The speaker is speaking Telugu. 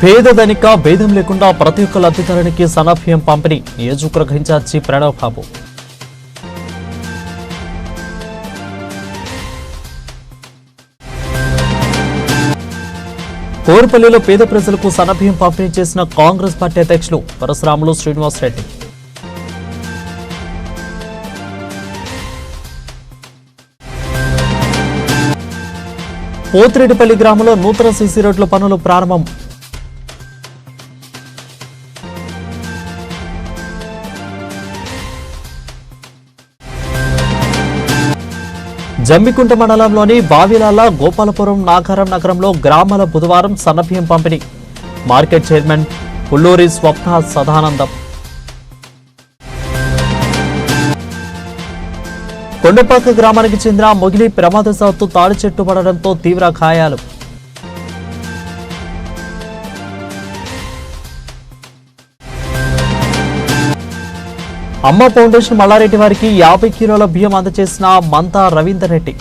పేదధనిక భేదం లేకుండా ప్రతి ఒక్క లబ్ధిదారునికి సన్నభ్యం పంపిణీ నియోజకవర్గ ఇన్ఛార్జి ప్రణవ్ బాబు. కోరుపల్లిలో పేద ప్రజలకు సన్నభ్యం పంపిణీ చేసిన కాంగ్రెస్ పార్టీ అధ్యక్షులు పరశురాములు శ్రీనివాసరెడ్డి పోతిరెడ్డిపల్లి గ్రామంలో నూతన సీసీ రోడ్ల పనులు ప్రారంభం. జమ్మికుంట మండలంలోని బావిలాల గోపాలపురం నాగారం నగరంలో గ్రామాల బుధవారం సన్నభ్యం పంపిణీ. Market chairman Pulluri Swapna Sadanandam. Kondapaka గ్రామానికి చెందిన మొగిలి ప్రమాదశాత్తు తాడి చెట్టు పడడంతో తీవ్ర గాయాలు. అమ్మ ఫౌండేషన్ మల్లారెడ్డి వారికి యాభై కిలోల బియ్యం అందజేసిన మంతా రవీందర్ రెడ్డి.